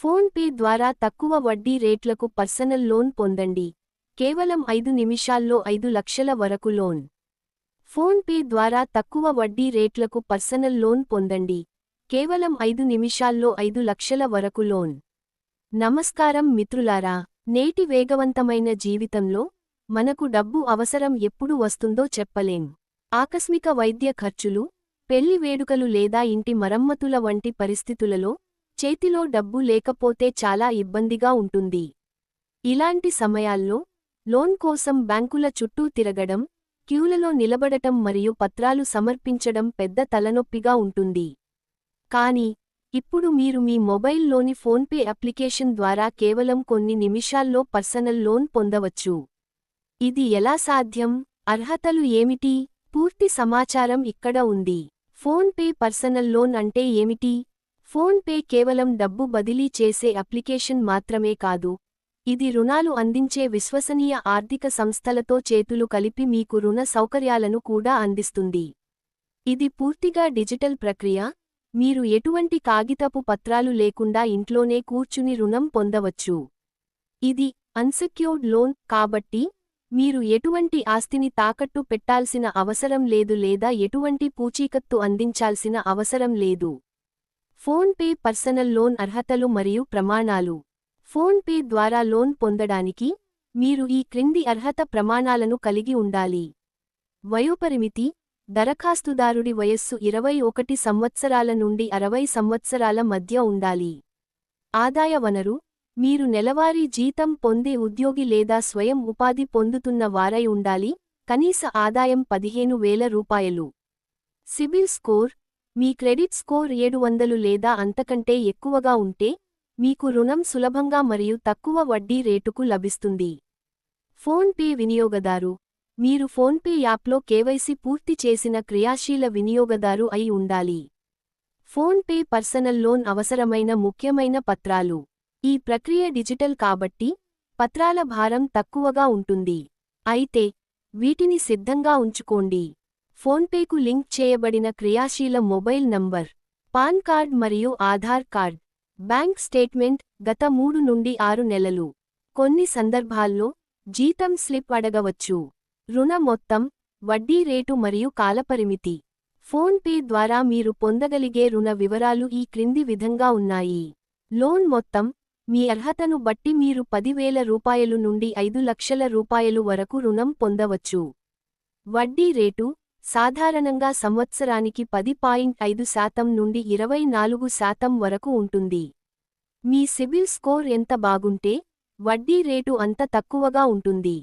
Phone pay ద్వారా తక్కువ వడ్డీ రేట్లకు పర్సనల్ లోన్ పొందండి. కేవలం ఐదు నిమిషాల్లో ఐదు లక్షల వరకు లోన్. ఫోన్ పే ద్వారా తక్కువ వడ్డీ రేట్లకు పర్సనల్ లోన్ పొందండి. కేవలం ఐదు నిమిషాల్లో ఐదు లక్షల వరకు లోన్. నమస్కారం మిత్రులారా నేటి వేగవంతమైన జీవితంలో మనకు డబ్బు అవసరం ఎప్పుడు వస్తుందో చెప్పలేం. ఆకస్మిక వైద్య ఖర్చులు పెళ్ళి వేడుకలు లేదా ఇంటి మరమ్మతుల వంటి పరిస్థితులలో చేతిలో డబ్బు లేకపోతే చాలా ఇబ్బందిగా ఉంటుంది. ఇలాంటి సమయాల్లో లోన్ కోసం బ్యాంకుల చుట్టూ తిరగడం క్యూలలో నిలబడటం మరియు పత్రాలు సమర్పించడం పెద్ద తలనొప్పిగా ఉంటుంది. కానీ ఇప్పుడు మీరు మీ మొబైల్లోని ఫోన్పే అప్లికేషన్ ద్వారా కేవలం కొన్ని నిమిషాల్లో పర్సనల్ లోన్ పొందవచ్చు. ఇది ఎలా సాధ్యం? అర్హతలు ఏమిటి? పూర్తి సమాచారం ఇక్కడ ఉంది. ఫోన్పే పర్సనల్ లోన్ అంటే ఏమిటి? ఫోన్పే కేవలం డబ్బు బదిలీ చేసే అప్లికేషన్ మాత్రమే కాదు ఇది రుణాలు అందించే విశ్వసనీయ ఆర్థిక సంస్థలతో చేతులు కలిపి మీకు రుణ సౌకర్యాలను కూడా అందిస్తుంది. ఇది పూర్తిగా డిజిటల్ ప్రక్రియ మీరు ఎటువంటి కాగితపు పత్రాలు లేకుండా ఇంట్లోనే కూర్చుని రుణం పొందవచ్చు. ఇది అన్సెక్యూర్డ్ లోన్ కాబట్టి మీరు ఎటువంటి ఆస్తిని తాకట్టు పెట్టాల్సిన అవసరం లేదు లేదా ఎటువంటి పూచీకత్తు అందించాల్సిన అవసరం లేదు. ఫోన్ పే పర్సనల్ లోన్ అర్హతలు మరియు ప్రమాణాలు. ఫోన్ పే ద్వారా లోన్ పొందడానికి మీరు ఈ క్రింది అర్హత ప్రమాణాలను కలిగి ఉండాలి. వయోపరిమితి దరఖాస్తుదారుడి వయస్సు ఇరవై ఒకటి సంవత్సరాల నుండి అరవై సంవత్సరాల మధ్య ఉండాలి. ఆదాయ వనరు మీరు నెలవారీ జీతం పొందే ఉద్యోగి లేదా స్వయం ఉపాధి పొందుతున్న వారై ఉండాలి. కనీస ఆదాయం పదిహేను వేల రూపాయలు. సిబిల్ స్కోర్ మీ క్రెడిట్ స్కోర్ ఏడు వందలు లేదా అంతకంటే ఎక్కువగా ఉంటే మీకు రుణం సులభంగా మరియు తక్కువ వడ్డీ రేటుకు లభిస్తుంది. ఫోన్పే వినియోగదారు. మీరు ఫోన్పే యాప్లో కేవైసీ పూర్తి చేసిన క్రియాశీల వినియోగదారు అయి ఉండాలి. ఫోన్పే పర్సనల్ లోన్ అవసరమైన ముఖ్యమైన పత్రాలు. ఈ ప్రక్రియ డిజిటల్ కాబట్టి పత్రాల భారం తక్కువగా ఉంటుంది. అయితే వీటిని సిద్ధంగా ఉంచుకోండి. ఫోన్పేకు లింక్ చేయబడిన క్రియాశీల మొబైల్ నంబర్ పాన్ కార్డ్ మరియు ఆధార్ కార్డ్ బ్యాంక్ స్టేట్మెంట్ గత మూడు నుండి ఆరు నెలలు. కొన్ని సందర్భాల్లో జీతం స్లిప్ అడగవచ్చు. రుణ మొత్తం వడ్డీ రేటు మరియు కాలపరిమితి ఫోన్పే ద్వారా మీరు పొందగలిగే రుణ వివరాలు ఈ క్రింది విధంగా ఉన్నాయి. లోన్ మొత్తం మీ అర్హతను బట్టి మీరు పదివేల రూపాయలు నుండి ఐదు లక్షల రూపాయలు వరకు రుణం పొందవచ్చు. వడ్డీ రేటు సాధారణంగా సంవత్సరానికి పది పాయింట్ ఐదు శాతం నుండి ఇరవై నాలుగు శాతం వరకు ఉంటుంది. మీ సిబిల్ స్కోర్ ఎంత బాగుంటే వడ్డీ రేటు అంత తక్కువగా ఉంటుంది.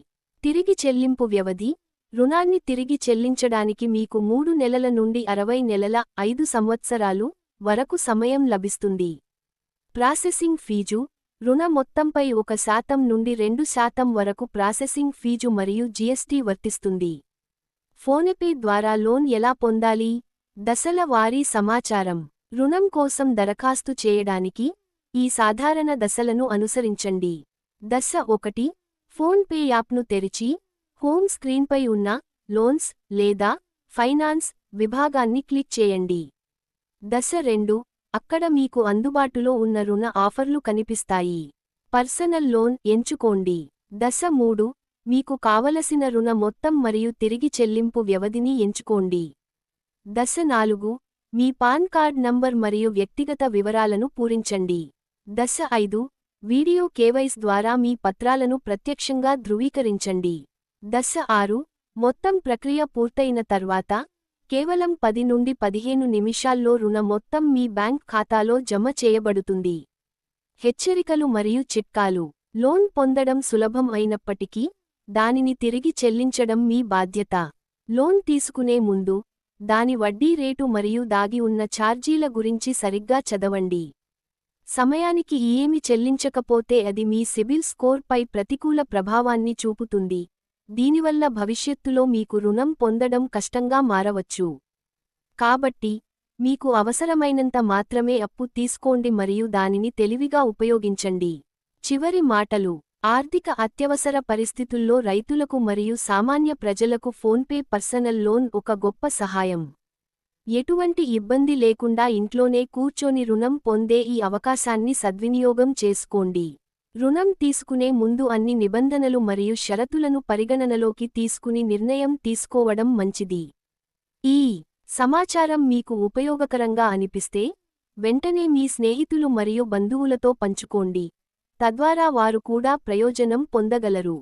తిరిగి చెల్లింపు వ్యవధి రుణాన్ని తిరిగి చెల్లించడానికి మీకు మూడు నెలల నుండి అరవై నెలల ఐదు సంవత్సరాలు వరకు సమయం లభిస్తుంది. ప్రాసెసింగ్ ఫీజు రుణ మొత్తంపై ఒక శాతం నుండి రెండు శాతం వరకు ప్రాసెసింగ్ ఫీజు మరియు జీఎస్టీ వర్తిస్తుంది. ఫోన్పే ద్వారా లోన్ ఎలా పొందాలి? దశల వారీ సమాచారం. రుణం కోసం దరఖాస్తు చేయడానికి ఈ సాధారణ దశలను అనుసరించండి. దశ ఒకటి ఫోన్పే యాప్ను తెరిచి హోమ్ స్క్రీన్పై ఉన్న లోన్స్ లేదా ఫైనాన్స్ విభాగాన్ని క్లిక్ చేయండి. దశ రెండు అక్కడ మీకు అందుబాటులో ఉన్న రుణ ఆఫర్లు కనిపిస్తాయి. పర్సనల్ లోన్ ఎంచుకోండి. దశ మూడు మీకు కావలసిన రుణ మొత్తం మరియు తిరిగి చెల్లింపు వ్యవధిని ఎంచుకోండి. దశ నాలుగు మీ పాన్ కార్డ్ నంబర్ మరియు వ్యక్తిగత వివరాలను పూరించండి. దశ ఐదు వీడియో కేవైస్ ద్వారా మీ పత్రాలను ప్రత్యక్షంగా ధృవీకరించండి. దశ ఆరు మొత్తం ప్రక్రియ పూర్తయిన తర్వాత కేవలం పది నుండి పదిహేను నిమిషాల్లో రుణ మొత్తం మీ బ్యాంక్ ఖాతాలో జమ చేయబడుతుంది. హెచ్చరికలు మరియు చిట్కాలు. లోన్ పొందడం సులభం అయినప్పటికీ దానిని తిరిగి చెల్లించడం మీ బాధ్యత. లోన్ తీసుకునే ముందు దాని వడ్డీ రేటు మరియు దాగి ఉన్న ఛార్జీల గురించి సరిగ్గా చదవండి. సమయానికి ఏమి చెల్లించకపోతే అది మీ సిబిల్ స్కోర్పై ప్రతికూల ప్రభావాన్ని చూపుతుంది. దీనివల్ల భవిష్యత్తులో మీకు రుణం పొందడం కష్టంగా మారవచ్చు. కాబట్టి మీకు అవసరమైనంత మాత్రమే అప్పు తీసుకోండి మరియు దానిని తెలివిగా ఉపయోగించండి. చివరి మాటలు. ఆర్థిక అత్యవసర పరిస్థితుల్లో రైతులకు మరియు సామాన్య ప్రజలకు ఫోన్పే పర్సనల్ లోన్ ఒక గొప్ప సహాయం. ఎటువంటి ఇబ్బంది లేకుండా ఇంట్లోనే కూర్చొని రుణం పొందే ఈ అవకాశాన్ని సద్వినియోగం చేసుకోండి. రుణం తీసుకునే ముందు అన్ని నిబంధనలు మరియు షరతులను పరిగణనలోకి తీసుకుని నిర్ణయం తీసుకోవడం మంచిది. ఈ సమాచారం మీకు ఉపయోగకరంగా అనిపిస్తే వెంటనే మీ స్నేహితులు మరియు బంధువులతో పంచుకోండి. తద్వారా వారు కూడా ప్రయోజనం పొందగలరు.